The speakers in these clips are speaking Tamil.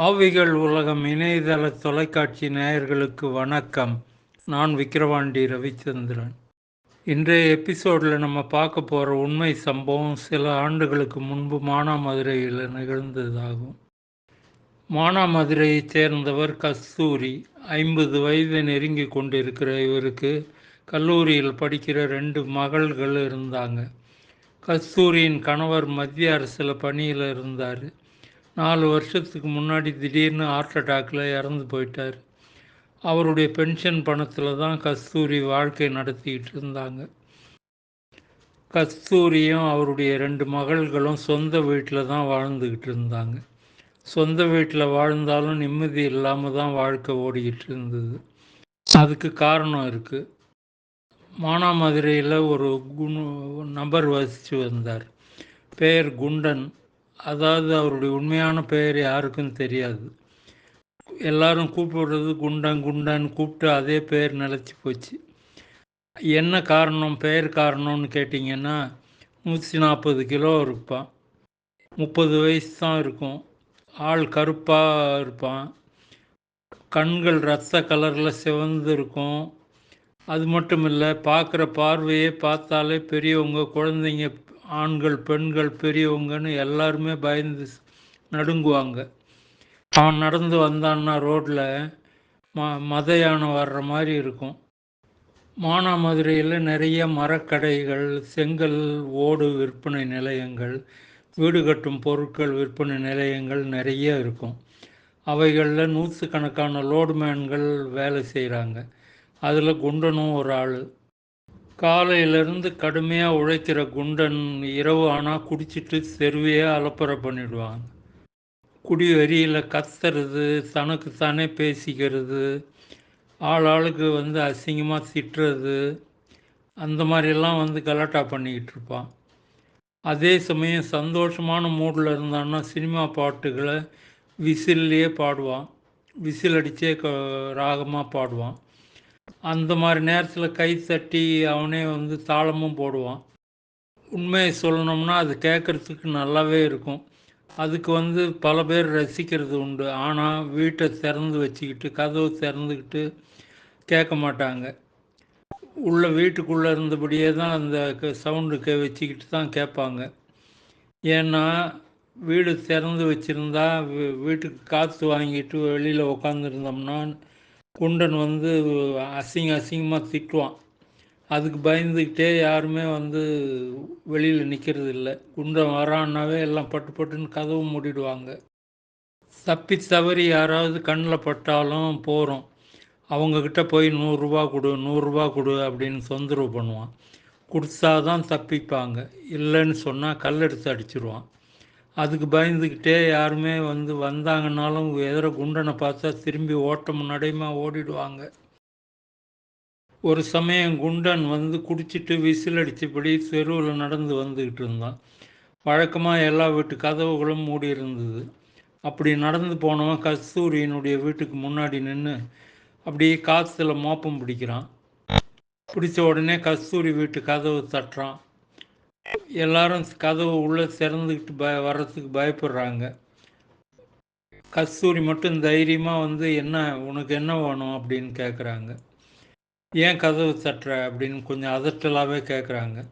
ஆவிகள் உலகம் இணையதள தொலைக்காட்சி நேயர்களுக்கு வணக்கம். நான் விக்கிரவாண்டி ரவிச்சந்திரன். இன்றைய எபிசோடில் நம்ம பார்க்க போகிற உண்மை சம்பவம் சில ஆண்டுகளுக்கு முன்பு மானாமதுரையில் நிகழ்ந்ததாகும். மானாமதுரையைச் சேர்ந்தவர் கஸ்தூரி ஐம்பது வயது நெருங்கி கொண்டிருக்கிற இவருக்கு கல்லூரியில் படிக்கிற ரெண்டு மகள்கள் இருந்தாங்க. கஸ்தூரியின் கணவர் மத்திய அரசில் பணியில் இருந்தார். நாலு வருஷத்துக்கு முன்னாடி திடீர்னு ஹார்ட் அட்டாக்கில் இறந்து போயிட்டார். அவருடைய பென்ஷன் பணத்தில் தான் கஸ்தூரி வாழ்க்கை நடத்திக்கிட்டு இருந்தாங்க. கஸ்தூரியும் அவருடைய ரெண்டு மகள்களும் சொந்த வீட்டில் தான் வாழ்ந்துக்கிட்டு இருந்தாங்க. சொந்த வீட்டில் வாழ்ந்தாலும் நிம்மதி இல்லாமல் தான் வாழ்க்கை ஓடிக்கிட்டு இருந்தது. அதுக்கு காரணம் இருக்குது மானாமதுரையில் ஒரு குணு நபர் வசித்து வந்தார். பெயர் குண்டன். அதாவது அவருடைய உண்மையான பெயர் யாருக்கும் தெரியாது. எல்லாரும் கூப்பிடுறது குண்டன் குண்டன் கூப்பிட்டு அதே பெயர் நிலச்சி போச்சு. என்ன காரணம் பெயர் காரணம்னு கேட்டிங்கன்னா நூற்றி நாற்பது கிலோ இருப்பான். முப்பது வயசு தான் இருக்கும். ஆள் கருப்பாக இருப்பான். கண்கள் ரத்த கலரில் சிவந்து இருக்கும். அது மட்டும் இல்லை பார்க்குற பார்வையே பார்த்தாலே பெரியவங்க குழந்தைங்க ஆண்கள் பெண்கள் பெரியவங்கன்னு எல்லாருமே பயந்து நடுங்குவாங்க. அவன் நடந்து வந்தான்னா ரோட்டில் ம மத யானை வர்ற மாதிரி இருக்கும். மானாமதுரையில் நிறைய மரக்கடைகள் செங்கல் ஓடு விற்பனை நிலையங்கள் வீடு கட்டும் பொருட்கள் விற்பனை நிலையங்கள் நிறைய இருக்கும். அவைகளில் நூற்றுக்கணக்கான லோடுமேன்கள் வேலை செய்கிறாங்க அதில் குண்டனும் ஒரு ஆள். காலையிலேருந்து கடுமையாக உழைக்கிற குண்டன் இரவு ஆனால் குடிச்சிட்டு செருவையே அலப்பறை பண்ணிடுவாங்க. குடிவெறியில் கத்துறது தனக்கு தானே பேசிக்கிறது ஆளாளுக்கு வந்து அசிங்கமாக திட்டுறது அந்த மாதிரிலாம் வந்து கலாட்டா பண்ணிக்கிட்டு இருப்பான் அதே சமயம் சந்தோஷமான மூடில் இருந்தான்னா சினிமா பாட்டுகளை விசில்லையே பாடுவான். விசில் அடித்தே க ராகமாக பாடுவான். அந்த மாதிரி நேரத்தில் கை தட்டி அவனே வந்து தாளமும் போடுவான். உண்மையை சொல்லணும்னா அது கேட்குறதுக்கு நல்லாவே இருக்கும். அதுக்கு வந்து பல பேர் ரசிக்கிறது உண்டு. ஆனால் வீட்டை திறந்து வச்சுக்கிட்டு கதவு திறந்துக்கிட்டு கேட்க மாட்டாங்க. உள்ள வீட்டுக்குள்ளே இருந்தபடியே தான் அந்த சவுண்டு கே வச்சுக்கிட்டு தான் கேட்பாங்க. ஏன்னா வீடு திறந்து வச்சுருந்தா வீட்டுக்கு காற்று வாங்கிட்டு வெளியில் உக்காந்துருந்தோம்னா குண்டன் வந்து அசிங்க அசிங்கமாக திட்டுவான். அதுக்கு பயந்துக்கிட்டே யாருமே வந்து வெளியில் நிற்கிறது இல்லை. குண்டன் வரான்னாவே எல்லாம் பட்டு பட்டுன்னு கதவு மூடிடுவாங்க. தப்பி தவறி யாராவது கண்ணில் பட்டாலும் போகிறோம் அவங்கக்கிட்ட போய் நூறுரூவா கொடு நூறுரூவா கொடு அப்படின்னு தொந்தரவு பண்ணுவான். கொடுத்தா தான் தப்பிப்பாங்க. இல்லைன்னு சொன்னால் கல் எடுத்து அடிச்சிருவான். அதுக்கு பயந்துக்கிட்டே யாருமே வந்து வந்தாங்கன்னாலும் எதிர குண்டனை பார்த்தா திரும்பி ஓட்ட முன்னாடியுமா ஓடிடுவாங்க. ஒரு சமயம் குண்டன் வந்து குடிச்சிட்டு விசில் அடித்தபடி தெருவில் நடந்து வந்துக்கிட்டு இருந்தான். வழக்கமாக எல்லா வீட்டு கதவுகளும் மூடி இருந்தது. அப்படி நடந்து போனவன் கஸ்தூரியினுடைய வீட்டுக்கு முன்னாடி நின்று அப்படியே காற்றுல மோப்பம் பிடிக்கிறான். பிடிச்ச உடனே கஸ்தூரி வீட்டு கதவு தட்டுறான். எல்லாரும் கதவு உள்ளே திறந்துக்கிட்டு பய வர்றதுக்கு பயப்படுறாங்க. கஸ்தூரி மட்டும் தைரியமாக வந்து என்ன உனக்கு என்ன வேணும்? அப்படின்னு கேட்குறாங்க ஏன் கதவு தட்டுற? அப்படின்னு கொஞ்சம் அதட்டலாகவே கேட்குறாங்க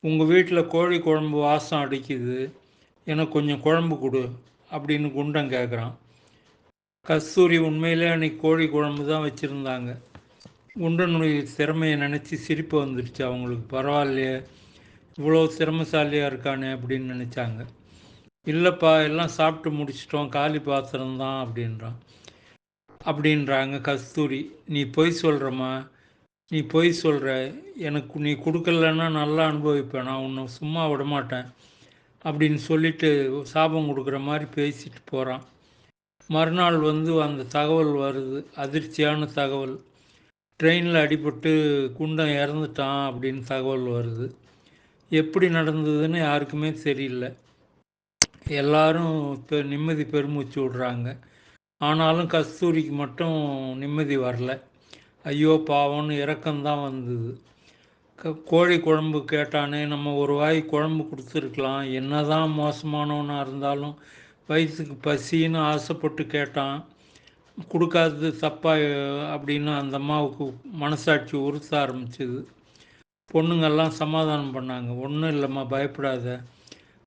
உங்கள் வீட்டில் கோழி குழம்பு வாசம் அடிக்குது. எனக்கு கொஞ்சம் குழம்பு கொடு அப்படின்னு குண்டம் கேட்குறான் கஸ்தூரி உண்மையிலே அன்னைக்கு கோழி குழம்பு தான் வச்சுருந்தாங்க. குண்டனுடைய திறமையை நினச்சி சிரிப்பு வந்துடுச்சு அவங்களுக்கு. பரவாயில்லையே இவ்வளோ சிரமசாலியாக இருக்கானே அப்படின்னு நினச்சாங்க. இல்லைப்பா எல்லாம் சாப்பிட்டு முடிச்சிட்டோம் காலி பாத்திரம் தான் அப்படின்றான். அப்படின்றாங்க கஸ்தூரி. நீ பொய் சொல்கிறம்மா நீ பொய் சொல்கிற எனக்கு நீ கொடுக்கலன்னா நல்லா அனுபவிப்பேன் நான் உன்னை சும்மா விட மாட்டேன் அப்படின்னு சொல்லிட்டு சாபம் கொடுக்குற மாதிரி பேசிட்டு போகிறான் மறுநாள் வந்து அந்த தகவல் வருது அதிர்ச்சியான தகவல். ட்ரெயினில் அடிபட்டு குண்டம் இறந்துட்டான் அப்படின்னு தகவல் வருது. எப்படி நடந்ததுன்னு யாருக்குமே தெரியல. எல்லாரும் இப்போ நிம்மதி பெருமூச்சு விடுறாங்க. ஆனாலும் கஸ்தூரிக்கு மட்டும் நிம்மதி வரல. ஐயோ பாவம்னு இறக்கம்தான் வந்தது. க கோழி குழம்பு கேட்டானே நம்ம ஒரு வாய் குழம்பு கொடுத்துருக்கலாம். என்ன தான் மோசமானவனாக இருந்தாலும் வயசுக்கு பசின்னு ஆசைப்பட்டு கேட்டான். கொடுக்காதது தப்பா அப்படின்னு அந்த அம்மாவுக்கு மனசாட்சி உறுத்த ஆரம்பிச்சுது. பொண்ணுங்கெல்லாம் சமாதானம் பண்ணாங்க. ஒன்றும் இல்லைம்மா பயப்படாத.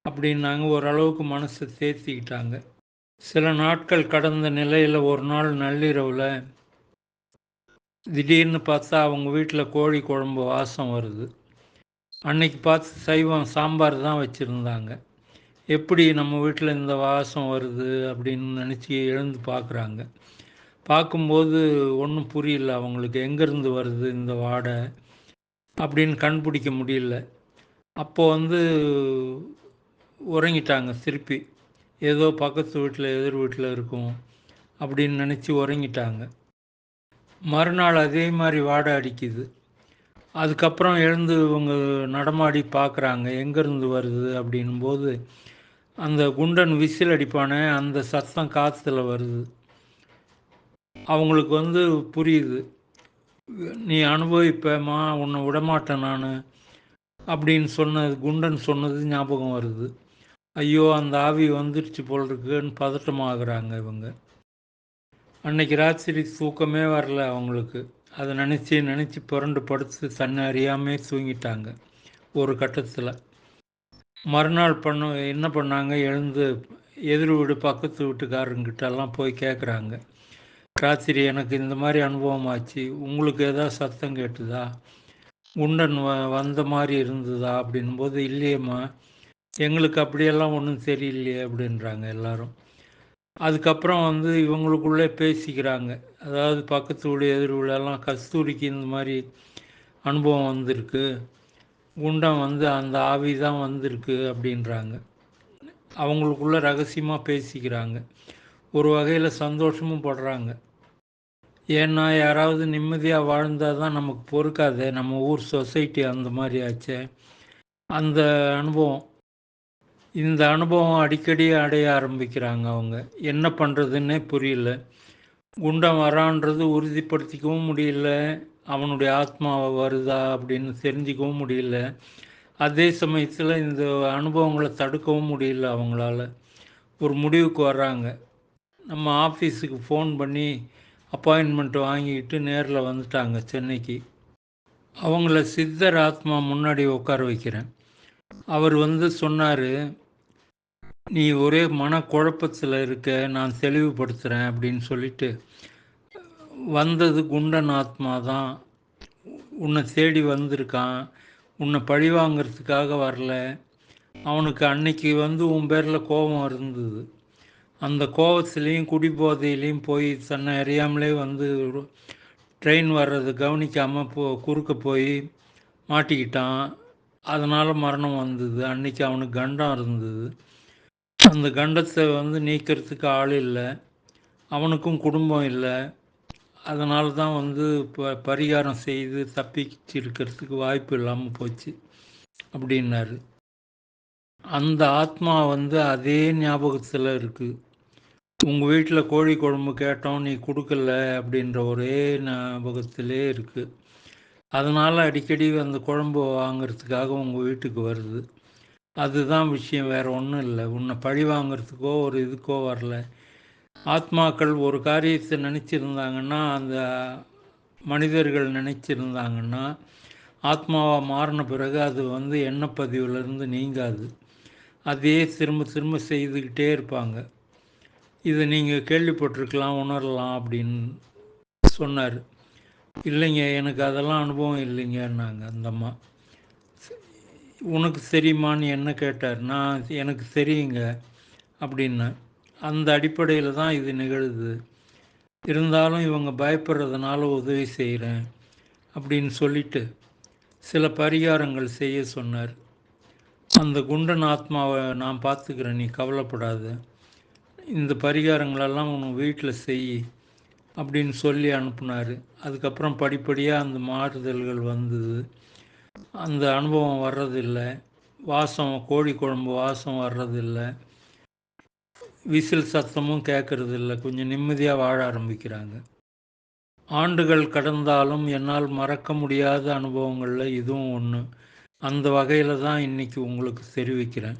அப்படின்னாங்க. ஓரளவுக்கு மனசை தேர்த்திக்கிட்டாங்க சில நாட்கள் கடந்த நிலையில் ஒரு நாள் நள்ளிரவில் திடீர்னு பார்த்தா அவங்க வீட்டில் கோழி குழம்பு வாசம் வருது. அன்னைக்கு பார்த்து சைவம் சாம்பார் தான் வச்சுருந்தாங்க. எப்படி நம்ம வீட்டில் இந்த வாசம் வருது அப்படின்னு நினச்சி எழுந்து பார்க்குறாங்க. பார்க்கும்போது ஒன்றும் புரியல. அவங்களுக்கு எங்கேருந்து வருது இந்த வாடை? அப்படின்னு கண்டுபிடிக்க முடியல. அப்போ வந்து உறங்கிட்டாங்க திருப்பி. ஏதோ பக்கத்து வீட்டில் எதிர் வீட்டில் இருக்கும் அப்படின்னு நினச்சி உறங்கிட்டாங்க. மறுநாள் அதே மாதிரி வாடை அடிக்குது. அதுக்கப்புறம் எழுந்து இவங்க நடமாடி பார்க்குறாங்க எங்கேருந்து வருது அப்படின்போது அந்த குண்டன் விசில் அடிப்பானே அந்த சத்தம் காற்றுல வருது. அவங்களுக்கு வந்து புரியுது. நீ அனுபவிப்பேம்மா உன்னை விடமாட்டேன் நான் அப்படின்னு சொன்னது குண்டன் சொன்னது ஞாபகம் வருது. ஐயோ அந்த ஆவி வந்துருச்சு போல் இருக்குன்னு பதட்டமாகறாங்க இவங்க. அன்னைக்கு ராத்திரி தூக்கமே வரல அவங்களுக்கு. அதை நினச்சி நினச்சி புரண்டு படுத்து தன்னை அறியாமே தூங்கிட்டாங்க ஒரு கட்டத்தில். மறுநாள் பண்ண என்ன பண்ணாங்க? எழுந்து எதிர் வீடு பக்கத்து வீட்டுக்காரங்கிட்டெல்லாம் போய் கேட்குறாங்க ராத்திரி எனக்கு இந்த மாதிரி அனுபவம் ஆச்சு உங்களுக்கு ஏதாவது சத்தம் கேட்டுதா? குண்டன் வ வந்த மாதிரி இருந்ததா? அப்படின்போது இல்லையேம்மா. எங்களுக்கு அப்படியெல்லாம் ஒன்றும் தெரியலையே அப்படின்றாங்க எல்லாரும். அதுக்கப்புறம் வந்து இவங்களுக்குள்ளே பேசிக்கிறாங்க. அதாவது பக்கத்து வீடு எதிர் வீடெல்லாம் கஸ்தூரிக்கு இந்த மாதிரி அனுபவம் வந்திருக்கு. குண்டம் வந்து அந்த ஆவி தான் வந்திருக்கு அப்படின்றாங்க. அவங்களுக்குள்ள ரகசியமாக பேசிக்கிறாங்க. ஒரு வகையில் சந்தோஷமும் படுறாங்க. ஏன்னா யாராவது நிம்மதியாக வாழ்ந்தால் தான் நமக்கு பொறுக்காது. நம்ம ஊர் சொசைட்டி அந்த மாதிரி ஆச்சு. அந்த அனுபவம் இந்த அனுபவம் அடிக்கடி அடைய ஆரம்பிக்கிறாங்க அவங்க. என்ன பண்ணுறதுன்னே புரியல. குண்டம் வரான்றது உறுதிப்படுத்திக்கவும் முடியல. அவனுடைய ஆத்மா வருதா அப்படின்னு தெரிஞ்சிக்கவும் முடியல. அதே சமயத்தில் இந்த அனுபவங்களை தடுக்கவும் முடியல அவங்களால. ஒரு முடிவுக்கு வர்றாங்க. நம்ம ஆஃபீஸுக்கு ஃபோன் பண்ணி அப்பாயின்மெண்ட் வாங்கிக்கிட்டு நேரில் வந்துட்டாங்க சென்னைக்கு. அவங்கள சித்தர் ஆத்மா முன்னாடி உட்கார வைக்கிறேன். அவர் வந்து சொன்னார் நீ ஒரே மனக்குழப்பத்தில் இருக்க நான் தெளிவுபடுத்துகிறேன் அப்படின்னு சொல்லிட்டு வந்தது குண்டன் ஆத்மா தான். உன்னை தேடி வந்திருக்கான். உன்னை பழி வாங்கிறதுக்காக வரல. அவனுக்கு அன்னைக்கு வந்து உன் பேரில் கோபம் இருந்தது. அந்த கோவத்துலேயும் குடிபோதையிலையும் போய் தன்னை அறியாமலே வந்து ட்ரெயின் வர்றது கவனிக்காமல் போ குறுக்க போய் மாட்டிக்கிட்டான். அதனால் மரணம் வந்தது. அன்னைக்கு அவனுக்கு கண்டம் இருந்தது. அந்த கண்டத்தை வந்து நீக்கிறதுக்கு ஆள் இல்லை. அவனுக்கும் குடும்பம் இல்லை. அதனால தான் வந்து இப்போ பரிகாரம் செய்து தப்பிச்சு இருக்கிறதுக்கு வாய்ப்பு இல்லாமல் போச்சு. அப்படின்னாரு. அந்த ஆத்மா வந்து அதே ஞாபகத்தில் இருக்குது உங்கள் வீட்டில் கோழி குழம்பு கேட்டோம் நீ கொடுக்கல அப்படின்ற ஒரே ஞாபகத்திலே இருக்குது அதனால் அடிக்கடி அந்த குழம்பு வாங்கிறதுக்காக உங்கள் வீட்டுக்கு வருது. அதுதான் விஷயம் வேறு ஒன்றும் இல்லை. உன்னை பழி வாங்கிறதுக்கோ ஒரு இதுக்கோ வரல. ஆத்மாக்கள் ஒரு காரியத்தை நினச்சிருந்தாங்கன்னா அந்த மனிதர்கள் நினச்சிருந்தாங்கன்னா ஆத்மாவாக மாறின பிறகு அது வந்து எண்ணப்பதிவுலேருந்து நீங்காது. அதையே திரும்ப திரும்ப செய்துக்கிட்டே இருப்பாங்க. இதை நீங்கள் கேள்விப்பட்டிருக்கலாம் உணரலாம் அப்படின்னு சொன்னார். இல்லைங்க எனக்கு அதெல்லாம் அனுபவம் இல்லைங்கன்னாங்க அந்த அம்மா. உனக்கு தெரியுமான்னு என்ன கேட்டார்? நான் எனக்கு தெரியுங்க அப்படின்னேன் அந்த அடிப்படையில் தான் இது நிகழுது. இருந்தாலும் இவங்க பயப்படுறதுனால உதவி செய்கிறேன் அப்படின்னு சொல்லிட்டு சில பரிகாரங்கள் செய்ய சொன்னார். அந்த குண்டன் ஆத்மாவை நான் பார்த்துக்கிறேன் நீ கவலைப்படாத. இந்த பரிகாரங்களெல்லாம் உன் வீட்டில் செய் அப்படின்னு சொல்லி அனுப்புனார். அதுக்கப்புறம் படிப்படியாக அந்த மாறுதல்கள் வந்தது. அந்த அனுபவம் வர்றதில்லை. வாசம் கோழி குழம்பு வாசம் வர்றதில்லை. விசில் சத்தமும் கேட்கறதில்ல. கொஞ்சம் நிம்மதியாக வாழ ஆரம்பிக்கிறாங்க. ஆண்டுகள் கடந்தாலும் என்னால் மறக்க முடியாத அனுபவங்களில் இதுவும் ஒன்று அந்த வகையில் தான் இன்றைக்கி உங்களுக்கு தெரிவிக்கிறேன்.